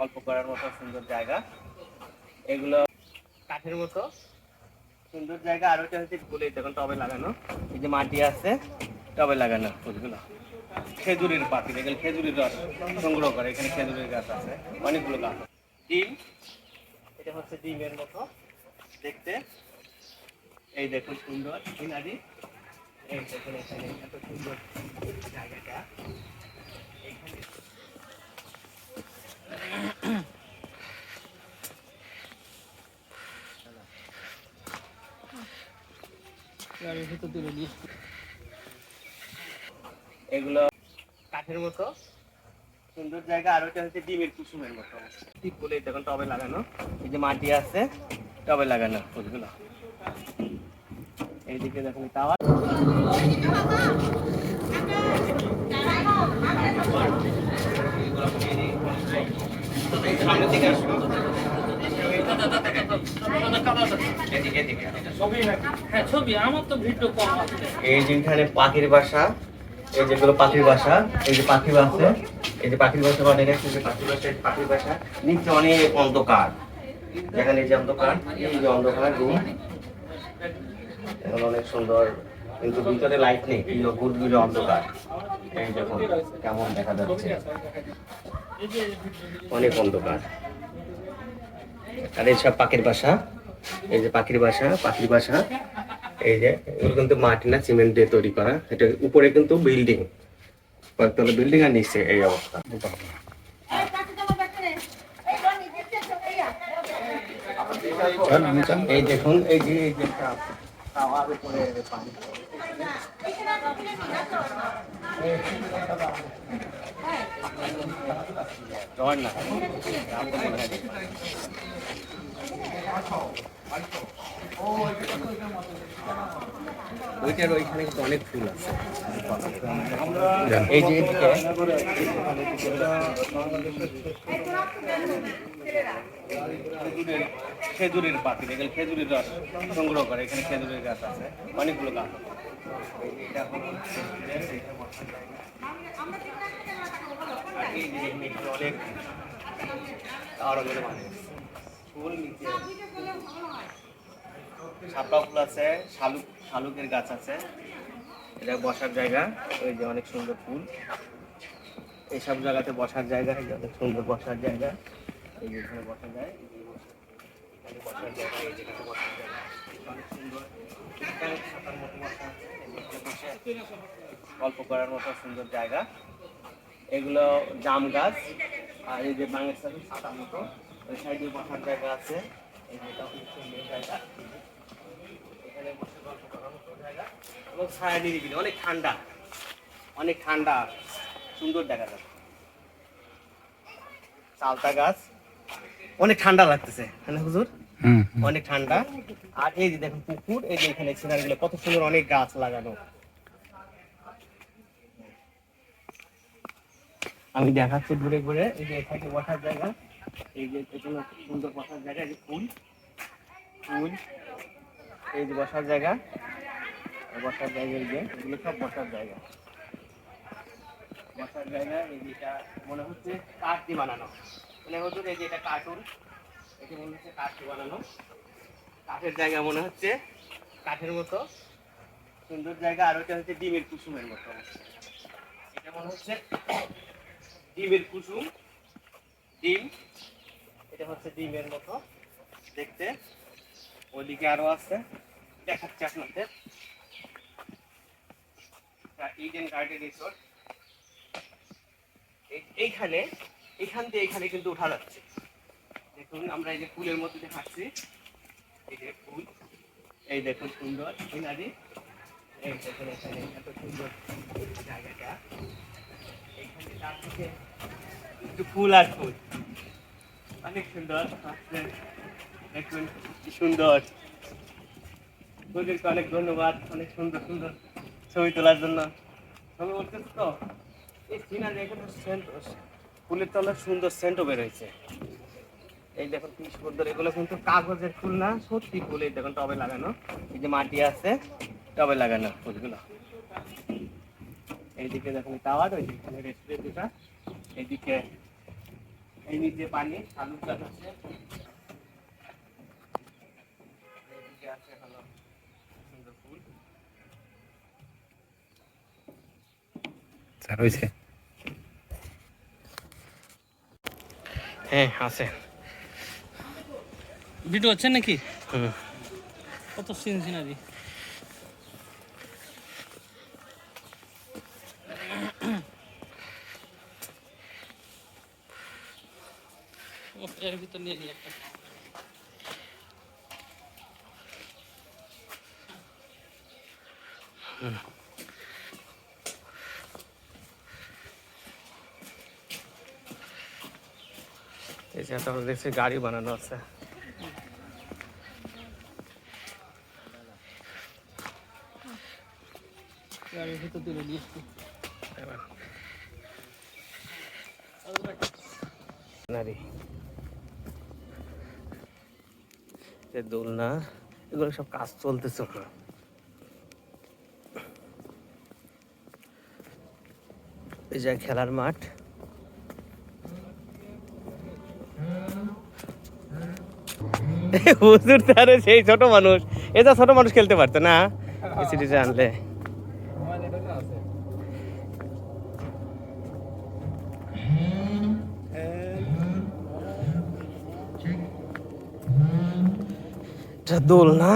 গল্প করার মতো সুন্দর জায়গা। এগুলো কাঠের মতো। সুন্দর জায়গা। আর ওইটা হচ্ছে ফুলে দেখুন টবে লাগানো। এই যে মাটি আছে, টবে লাগানো ফুলগুলো। খেজুরের পাখি এখানে খেজুরের রস সংগ্রহ করে। এখানে খেজুরের গাছ আছে, অনেকগুলো গাছ ডিম, এটা হচ্ছে ডিমের মতো, দেখতে। এই দেখুন সুন্দর এই দেখুন এখানে এত সুন্দর জায়গাটা। এগুলো কাঠের মতো। সুন্দর জায়গা। আর ওইটা হচ্ছে ডিমের কুসুমের মতো। ঠিক বলে দেখুন টবে লাগানো। এই যে মাটি আছে টবে লাগানো ফুলগুলো। এইদিকে দেখুন টাওয়ার। সামনের দিকে আসুন এদিকে এদিকে হ্যাঁ ছবি আমার তো ভিডিও কম আছে এই যে এখানে পাখির বাসা এই যেগুলো পাখির বাসা এই যে পাখি আছে এই যে পাখির বাসা বানিয়ে রাখছে যে পাখির বাসা পাখির বাসা নিচে অনেক অন্ধকার। যেখানে এই যে অন্ধকার এই যে অন্ধকার রুম। এখন অনেক সুন্দর কিন্তু ভিতরে লাইট নেই এই গুড়গুড়ে অন্ধকার। এই দেখুন কেমন দেখা যাচ্ছে। অনেক অন্ধকার। আর এইসব পাখির বাসা। এই যে পাখির বাসা পাখির বাসা, এই যে এগুলো কিন্তু মাটি না, সিমেন্ট দিয়ে তৈরি করা। এটা উপরে কিন্তু বিল্ডিং। কয়েকতলা বিল্ডিং আর নিচে এই অবস্থা। এই দেখুন, এই যে ওইটার ওইখানে কিন্তু অনেক ফুল আছে। এই যে এদিকে। খেজুরের খেজুরের পাখি এখানে খেজুরের রস সংগ্রহ করে এখানে খেজুরের গাছ আছে অনেকগুলো গাছ অনেক আরও মানে ফুল নিচে ফুল আছে, শালুক, শালুকের গাছ আছে। এটা বসার জায়গা ওই যে অনেক সুন্দর ফুল। এইসব জায়গাতে বসার জায়গা সুন্দর বসার জায়গা। এই যে এখানে বসা যায় যেখানে অনেক সুন্দর। মতো বসা গল্প করার মতো সুন্দর জায়গা। এগুলো জাম গাছ, আর এই যে বাংলাদেশ ছাতার মতো। ওই সাইডে বসার জায়গা আছে। এই যে এটা অনেক সুন্দর জায়গা। এখানে বসে গল্প করার মতো জায়গা। এবং ছায়া নিরিবিলি অনেক ঠান্ডা। অনেক ঠান্ডা সুন্দর দেখা যায় চালতা গাছ। অনেক ঠান্ডা লাগতেছে হ্যাঁ হুজুর? অনেক ঠান্ডা। আর এই যে দেখুন পুকুর এই যে এখানে সিনারি গুলো কত সুন্দর অনেক গাছ লাগানো। আমি দেখাচ্ছি ঘুরে ঘুরে এই যে এখানে বসার জায়গা। এই যে এখানে সুন্দর বসার জায়গা যে ফুল। ফুল, এই যে বসার জায়গা। বসার জায়গা এই যে, এগুলো সব বসার জায়গা। বসার জায়গা, এই যেটা মনে হচ্ছে কাঠ দিয়ে বানানো। মনে হচ্ছে এই যে এটা কার্টুন। এটা মনে হচ্ছে কাঠ দিয়ে বানানো। কাঠের জায়গা মনে হচ্ছে কাঠের মতো। সুন্দর জায়গা, আর ওইটা হচ্ছে ডিমের কুসুমের মতো। এটা মনে হচ্ছে ডিমের কুসুম। ডিম। এটা হচ্ছে ডিমের মতো। দেখতে। ওদিকে আরও আছে। দেখাচ্ছে আপনাদের। ইডেন গার্ডেন রিসোর্ট এইখানে এখান থেকে এখানে কিন্তু উঠা যাচ্ছে। দেখুন, আমরা এই যে ফুলের মধ্যে দেখাচ্ছি। এই যে ফুল। এই দেখুন, সুন্দর। সিনারি এই দেখুন, এখানে এত সুন্দর জায়গাটা। ফুল আর ফুল। অনেক সুন্দর দেখুন কি সুন্দর। ফুলদেরকে অনেক ধন্যবাদ, অনেক সুন্দর সুন্দর ছবি তোলার জন্য। ছবি বলতেছ তো, এই সিনারি এখানে সেন্ট ফুলের তলার সুন্দর সেন্টও বেরোয়েছে। এই দেখুন কি সুন্দর, এগুলো কিন্তু কাগজের ফুল না, সত্যি ফুল, এই দেখুন টবে লাগানো। এই যে মাটি আছে, টবে লাগানো ফুলগুলো। এইদিকে দেখুন টাওয়ার ওইদিকে রেস্টুরেন্ট দুটা এইদিকে এই নিচে পানি শালুক গাছ আছে এইদিকে আছে হলো সুন্দর ফুল। হয়েছে? হ্যাঁ আছে। ভিডিও হচ্ছে নাকি? হুম। কত সিন সিনারি এর ভিতর নিয়ে নিই একটা। এই যে তারপরে দেখছি গাড়ি বানানো আছে। গাড়ির ভিতর তুলে নিয়ে নারী যে দোলনা, এগুলো সব কাজ চলতেছে ওখানে। এই যে খেলার মাঠ। হুজুর তারে সেই ছোট মানুষ। এটা ছোট মানুষ খেলতে পারতো না। সিরিজে আনলে। এটা দোলনা